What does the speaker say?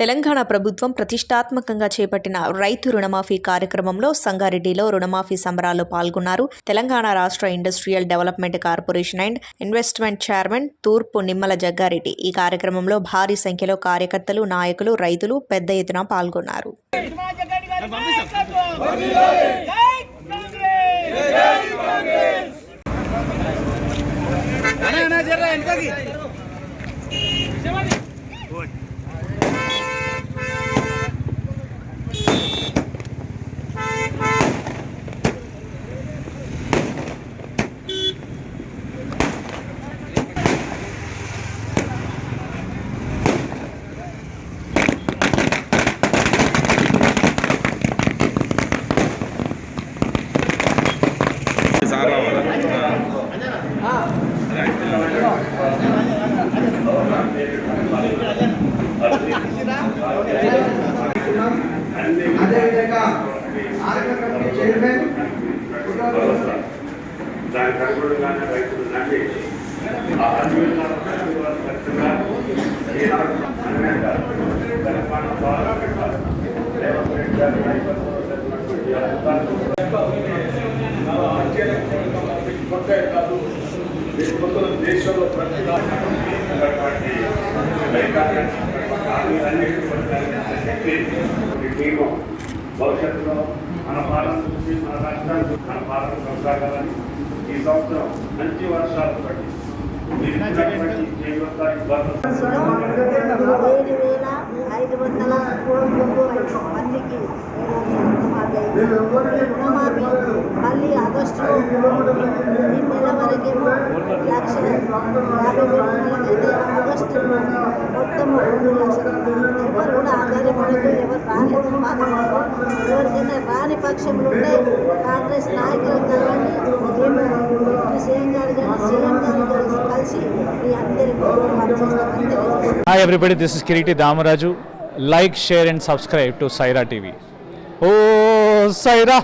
తెలంగాణ ప్రభుత్వం ప్రతిష్టాత్మకంగా చేపట్టిన రైతు రుణమాఫీ కార్యక్రమంలో సంగారెడ్డిలో రుణమాఫీ సంబరాల్లో పాల్గొన్నారు తెలంగాణ రాష్ట్ర industrial development corporation and investment chairman తూర్పు నిమ్మల జగ్గారెడ్డి. ఈ కార్యక్రమంలో భారీ సంఖ్యలో కార్యకర్తలు నాయకులు రైతులు పెద్ద ఎత్తున పాల్గొన్నారు. జగన్ కాంగ్రెస్ సార్ రావాలా అదేవిధంగా ఆర్థిక కమిటీ చైర్మన్ దానికి అనుగుణంగానే రైతులు నమ్మి ఆ అనుగుణంగా ఖచ్చితంగా ఈ అనుగుణంగా తెలంగాణ పార్లమెంట్ రేవంత్ గారి నాయకత్వంలో మొత్తం దేశంలో ప్రతి టీము భవిష్యత్తులో మన పాలన చూసి మన రాష్ట్రానికి మన పాలన కొనసాగాలని ఈ సంవత్సరం మంచి వర్షాలు పట్టి ఏడు వేల ఐదు వందల మందికి రుణమాఫీ. ఆగస్టు ఆగస్టులో ఈ నెల వరకేమో లక్ష యాభై వేల నెలకైతే ఆగస్టులో మొత్తం రెండు లక్షలు ఎవరు కూడా ఆధారపడదు ఎవరు రాలేదని బాధపడరు ఎవరికైనా రాని పక్షంలో ఉంటే కాంగ్రెస్ నాయకులు కానీ ఏమి సీఎం గారు కానీ సీఎం గారు కలిసి కలిసి మీ అందరికీ to Saira TV oh Sye Raa